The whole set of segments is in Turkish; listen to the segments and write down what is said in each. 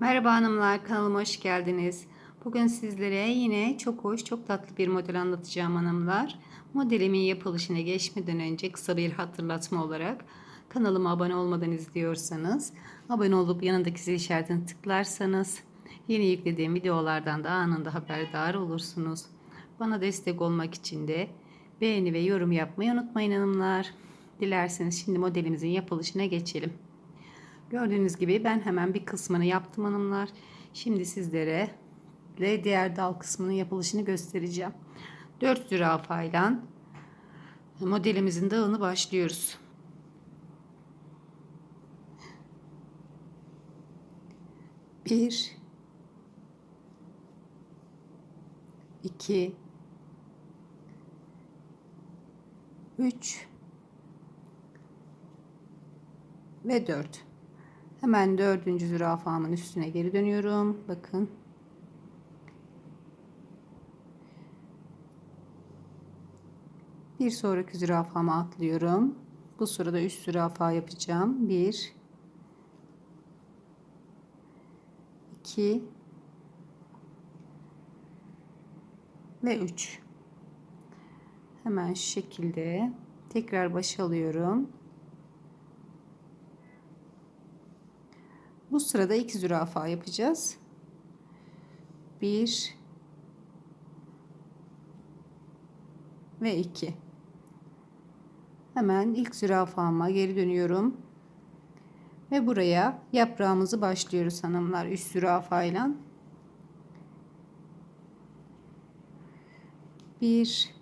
Merhaba hanımlar, kanalıma hoş geldiniz. Bugün sizlere yine çok hoş, çok tatlı bir model anlatacağım hanımlar. Modelimin yapılışına geçmeden önce kısa bir hatırlatma olarak kanalıma abone olmadan izliyorsanız, abone olup yanındaki zil işaretini tıklarsanız yeni yüklediğim videolardan da anında haberdar olursunuz. Bana destek olmak için de beğeni ve yorum yapmayı unutmayın hanımlar. Dilerseniz şimdi modelimizin yapılışına geçelim. Gördüğünüz gibi ben hemen bir kısmını yaptım hanımlar. Şimdi sizlere ve diğer dal kısmının yapılışını göstereceğim. 4 zürafayla modelimizin dağını başlıyoruz. Bir, iki, üç ve dört. Hemen dördüncü zürafamın üstüne geri dönüyorum. Bakın. Bir sonraki zürafama atlıyorum. Bu sırada üst zürafa yapacağım. Bir, iki ve üç. Hemen şu şekilde tekrar baş alıyorum. Bu sırada iki zürafa yapacağız. Bir ve iki. Hemen ilk zürafama geri dönüyorum. Ve buraya yaprağımızı başlıyoruz hanımlar. Üst zürafayla. Bir,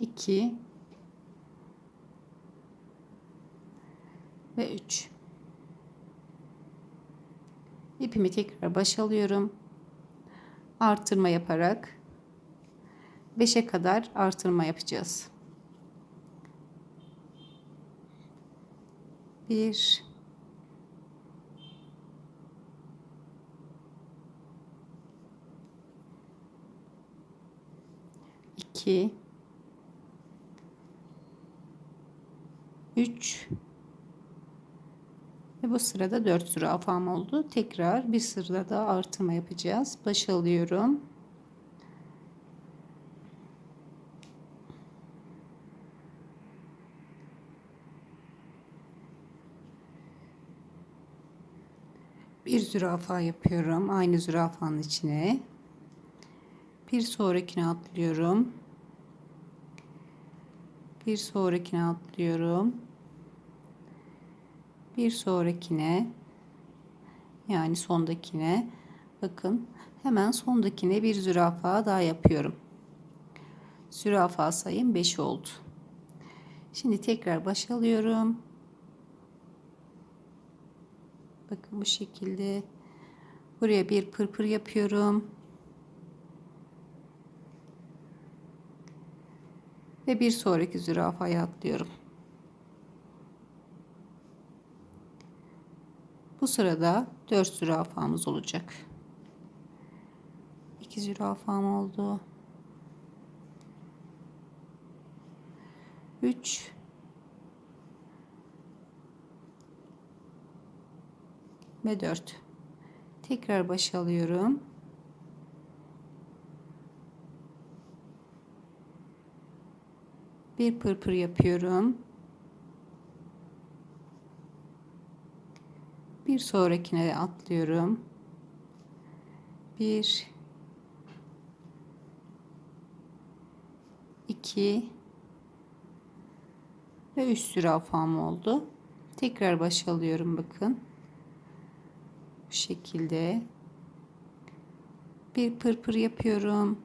iki, ve 3 ipimi tekrar baş alıyorum. Artırma yaparak 5'e kadar artırma yapacağız. 1 2 3 ve bu sırada 4 zürafam oldu. Tekrar bir sırada da artırma yapacağız. Baş alıyorum. Bir zürafa yapıyorum. Aynı zürafanın içine. Bir sonrakine atlıyorum. Bir sonrakine atlıyorum bir sonrakine yani sondakine bakın hemen sondakine bir zürafa daha yapıyorum. Zürafa sayım 5 oldu. Şimdi tekrar baş alıyorum. Bakın bu şekilde buraya bir pırpır yapıyorum. Ve bir sonraki zürafaya atlıyorum. Bu sırada 4 zürafamız olacak. 2 zürafam oldu. 3 ve 4. Tekrar baş alıyorum. Bir pırpır yapıyorum. Bir sonrakine atlıyorum. Bir, iki ve üç zürafam oldu. Tekrar baş alıyorum bakın. Bu şekilde bir pırpır yapıyorum.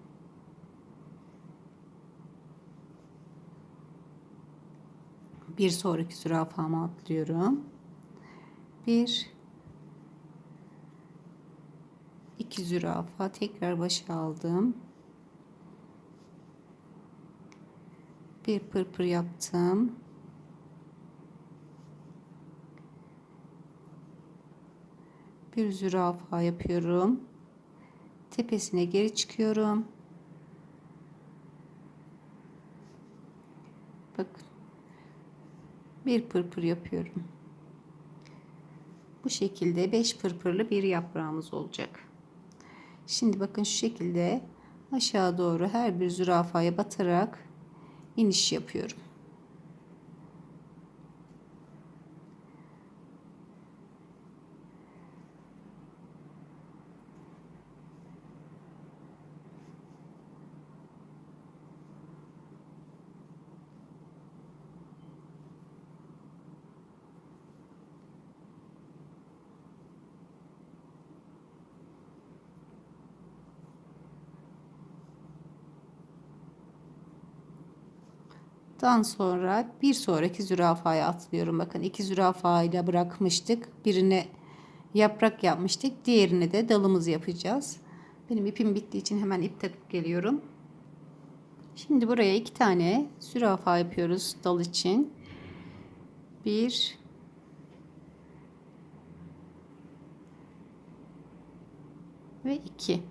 Bir sonraki zürafama atlıyorum. Bir 2 zürafa tekrar başa aldım. Bir pırpır yaptım. Bir zürafa yapıyorum. Tepesine geri çıkıyorum. Bakın. Bir pırpır yapıyorum. Bu şekilde 5 pırpırlı bir yaprağımız olacak. Şimdi bakın şu şekilde aşağı doğru her bir zürafaya batarak iniş yapıyorum. Daha sonra bir sonraki zürafaya atlıyorum. Bakın iki zürafayla bırakmıştık. Birine yaprak yapmıştık. Diğerine de dalımız yapacağız. Benim ipim bittiği için hemen ip takıp geliyorum. Şimdi buraya iki tane zürafa yapıyoruz dal için. Bir ve iki.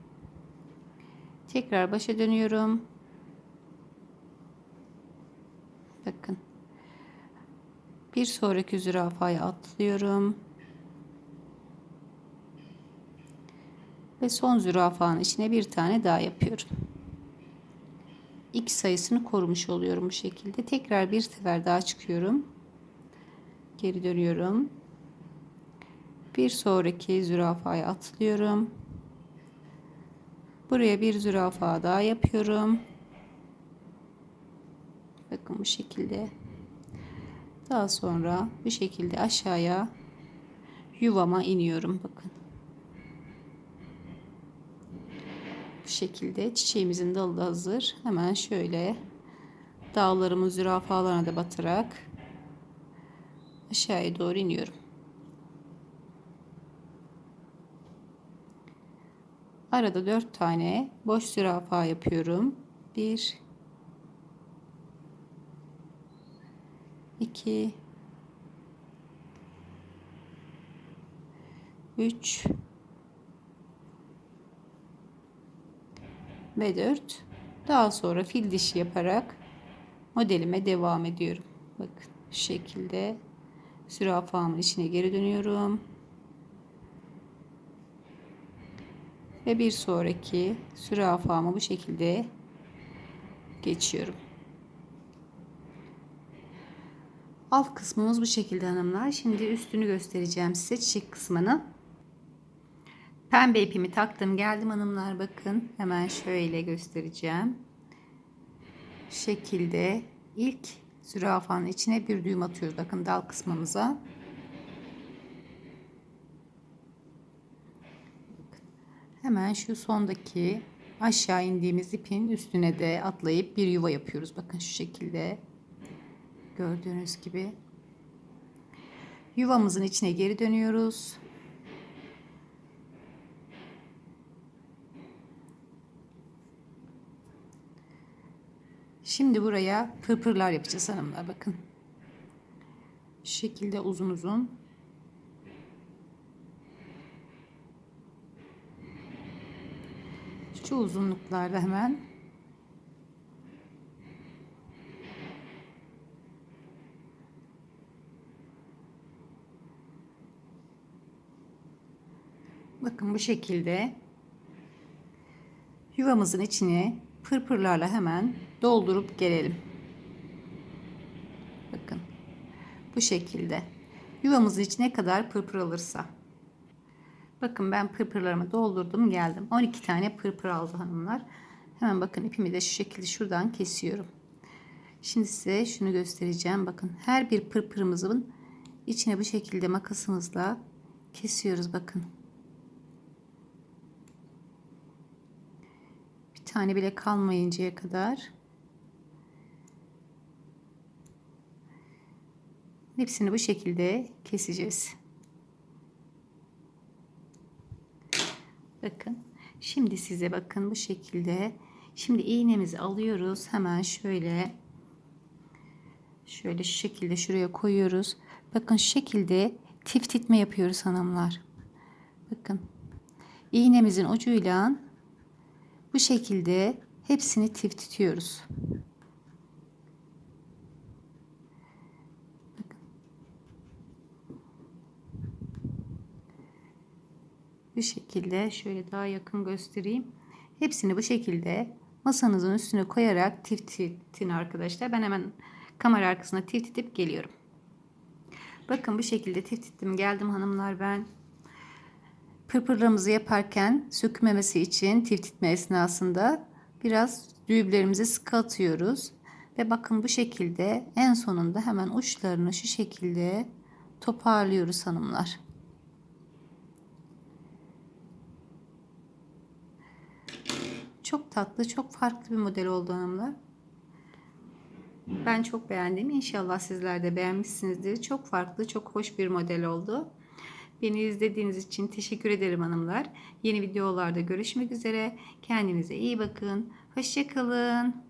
Tekrar başa dönüyorum. Bakın. Bir sonraki zürafaya atlıyorum. Ve son zürafanın içine bir tane daha yapıyorum. X sayısını korumuş oluyorum bu şekilde. Tekrar bir sefer daha çıkıyorum. Geri dönüyorum. Bir sonraki zürafaya atlıyorum. Buraya bir zürafa daha yapıyorum. Bakın bu şekilde. Daha sonra bu şekilde aşağıya yuvama iniyorum. Bakın. Bu şekilde çiçeğimizin dalı da hazır. Hemen şöyle dağlarımın zürafalarına da batarak aşağıya doğru iniyorum. Arada dört tane boş zürafa yapıyorum. Bir 2 3 ve 4 daha sonra fil dişi yaparak modelime devam ediyorum. Bakın şu şekilde zürafamın içine geri dönüyorum. Ve bir sonraki zürafamı bu şekilde geçiyorum. Alt kısmımız bu şekilde hanımlar. Şimdi üstünü göstereceğim size çiçek kısmını. Pembe ipimi taktım geldim hanımlar bakın. Hemen şöyle göstereceğim. Şu şekilde ilk zürafanın içine bir düğüm atıyoruz. Bakın dal kısmımıza. Hemen şu sondaki aşağı indiğimiz ipin üstüne de atlayıp bir yuva yapıyoruz. Bakın şu şekilde. Gördüğünüz gibi. Yuvamızın içine geri dönüyoruz. Şimdi buraya pırpırlar yapacağız hanımlar bakın. Şu şekilde uzun uzun. Şu uzunluklarda hemen Bakın bu şekilde yuvamızın içine pırpırlarla hemen doldurup gelelim. Bakın bu şekilde yuvamızın içine kadar pırpır alırsa. Bakın ben pırpırlarımı doldurdum geldim. 12 tane pırpır aldı hanımlar. Hemen bakın ipimi de şu şekilde şuradan kesiyorum. Şimdi size şunu göstereceğim. Bakın her bir pırpırımızın içine bu şekilde makasımızla kesiyoruz bakın. Tane bile kalmayıncaya kadar hepsini bu şekilde keseceğiz. Bakın. Şimdi size bakın bu şekilde. Şimdi iğnemizi alıyoruz. Hemen şöyle şöyle şu şekilde şuraya koyuyoruz. Bakın şekilde tiftiltme yapıyoruz hanımlar. Bakın. iğnemizin ucuyla bu şekilde hepsini tiftiyoruz. Bu şekilde şöyle daha yakın göstereyim. Hepsini bu şekilde masanızın üstüne koyarak tiftin arkadaşlar. Ben hemen kamera arkasına tifitip geliyorum. Bakın bu şekilde tifittim geldim hanımlar ben. Pırpırlarımızı yaparken sökmemesi için tifitme esnasında biraz düğümlerimizi sıkı atıyoruz. Ve bakın bu şekilde en sonunda hemen uçlarını şu şekilde toparlıyoruz hanımlar. Çok tatlı, çok farklı bir model oldu hanımlar. Ben çok beğendim. İnşallah sizler de beğenmişsinizdir. Çok farklı, çok hoş bir model oldu. Beni izlediğiniz için teşekkür ederim hanımlar. Yeni videolarda görüşmek üzere. Kendinize iyi bakın. Hoşçakalın.